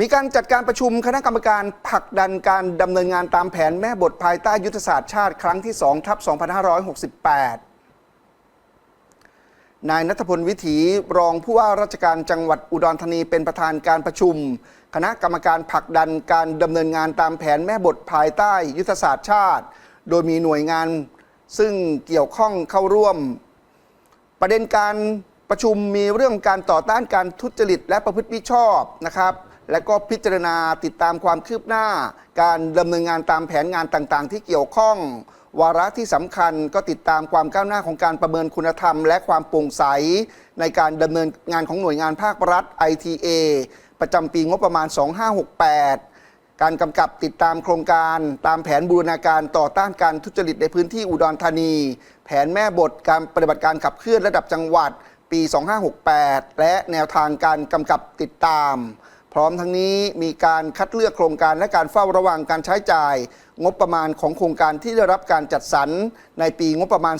มีการจัดการประชุมคณะกรรมการผลักดันการดำเนินงานตามแผนแม่บทภายใต้ยุทธศาสตร์ชาติครั้งที่2ทับ2568 นายนัทพลวิถีรองผู้ว่าราชการจังหวัดอุดรธานีเป็นประธานการประชุม คณะกรรมการผลักดันการดำเนินงานตามแผนแม่บทภายใต้ยุทธศาสตร์ชาติ โดยมีหน่วยงานซึ่งเกี่ยวข้องเข้าร่วม ประเด็นการประชุมมีเรื่องการต่อต้านการทุจริตและประพฤติมิชอบนะครับ และก็พิจารณาติดตามความคืบหน้า การดำเนินงานตามแผนงานต่างๆ ที่เกี่ยวข้อง วาระที่สำคัญก็ติดตามความก้าวหน้าของการประเมินคุณธรรม และความโปร่งใส ในการดำเนินงานของหน่วยงานภาครัฐ ITA ประจำปีงบประมาณ 2568การกำกับติดตามโครงการตามแผนบูรณาการต่อต้านการทุจริตในพื้นที่อุดรธานี แผนแม่บทการปฏิบัติการขับเคลื่อนระดับจังหวัดปี 2568 และแนวทางการกำกับติดตาม พร้อมทั้งนี้มีการคัดเลือกโครงการและการเฝ้าระวังการใช้จ่าย งบประมาณของโครงการที่ได้รับการจัดสรรในปีงบประมาณ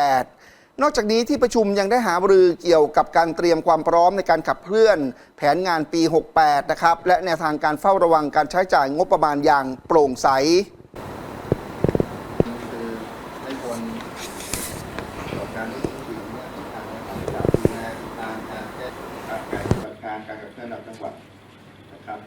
2568 นอกจากนี้ที่ประชุมยังได้หารือเกี่ยวกับการเตรียมความพร้อมในการขับเคลื่อน แผนงานปี 68 นะครับ และแนวทางการเฝ้าระวังการใช้จ่ายงบประมาณอย่างโปร่งใส ระดับจังหวัดนะครับ